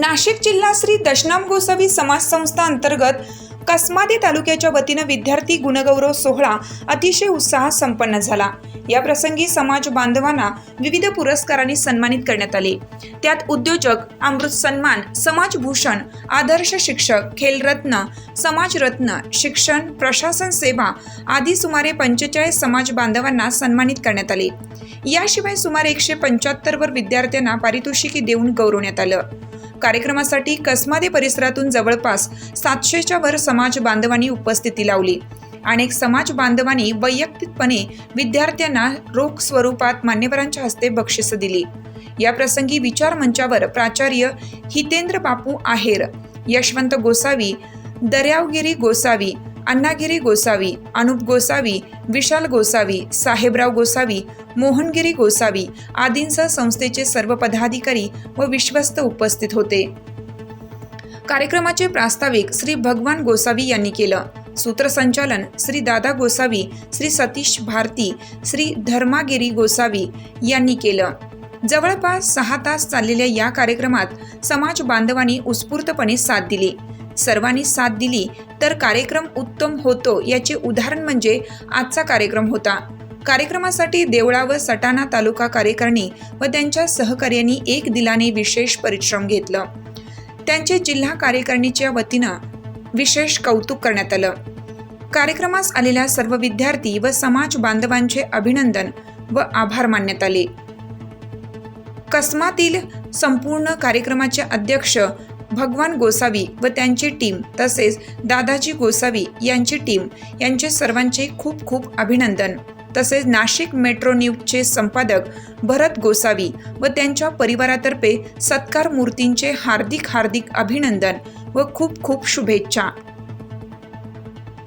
नाशिक जिल्हा श्री दशनाम गोसावी समाज संस्था अंतर्गत कसमादे तालुक्याच्या वतीनं विद्यार्थी गुणगौरव सोहळा अतिशय उत्साहात संपन्न झाला. या प्रसंगी समाज बांधवांना विविध पुरस्कारांनी सन्मानित करण्यात आले. त्यात उद्योजक अमृत सन्मान समाजभूषण आदर्श शिक्षक खेलरत्न समाजरत्न शिक्षण प्रशासन सेवा आदी सुमारे पंचेचाळीस समाज बांधवांना सन्मानित करण्यात आले. याशिवाय सुमारे एकशे पंच्याहत्तरवर विद्यार्थ्यांना पारितोषिके देऊन गौरवण्यात आलं. कार्यक्रमासाठी कसमादे परिसरातून जवळपास सातशेच्या वर समाज बांधवांनी उपस्थिती लावली. अनेक समाज बांधवांनी वैयक्तिकपणे विद्यार्थ्यांना रोख स्वरूपात मान्यवरांच्या हस्ते बक्षिसं दिली. या प्रसंगी विचार मंचावर प्राचार्य हितेंद्र बापू आहेर यशवंत गोसावी दर्यावगिरी गोसावी अण्णागिरी गोसावी अनुप गोसावी विशाल गोसावी साहेबराव गोसावी मोहनगिरी गोसावी आदींसह संस्थेचे सर्व पदाधिकारी व विश्वस्त उपस्थित होते. कार्यक्रमाचे प्रास्ताविक श्री भगवान गोसावी यांनी केलं. सूत्रसंचालन श्री दादा गोसावी श्री सतीश भारती श्री धर्मागिरी गोसावी यांनी केलं. जवळपास सहा तास चाललेल्या या कार्यक्रमात समाज बांधवांनी उत्स्फूर्तपणे साथ दिली. सर्वांनी साथ दिली तर कार्यक्रम उत्तम होतो याचे उदाहरण म्हणजे आजचा कार्यक्रम होता. कार्यक्रमासाठी देवळा व सटाणा तालुका कार्यकारिणी व त्यांच्या सहकार्यांनी एक दिलाने विशेष परिश्रम घेतलं. त्यांचे जिल्हा कार्यकारिणीच्या वतीनं विशेष कौतुक करण्यात आलं. कार्यक्रमास आलेल्या सर्व विद्यार्थी व समाज बांधवांचे अभिनंदन व आभार मानण्यात आले. कसमातील संपूर्ण कार्यक्रमाचे अध्यक्ष भगवान गोसावी व त्यांची टीम तसेच दादाजी गोसावी यांची टीम यांचे सर्वांचे खूप खूप अभिनंदन. तसेच नाशिक मेट्रो न्यूजचे संपादक भरत गोसावी व त्यांच्या परिवारातर्फे सत्कार मूर्तींचे हार्दिक हार्दिक अभिनंदन व खूप खूप शुभेच्छा.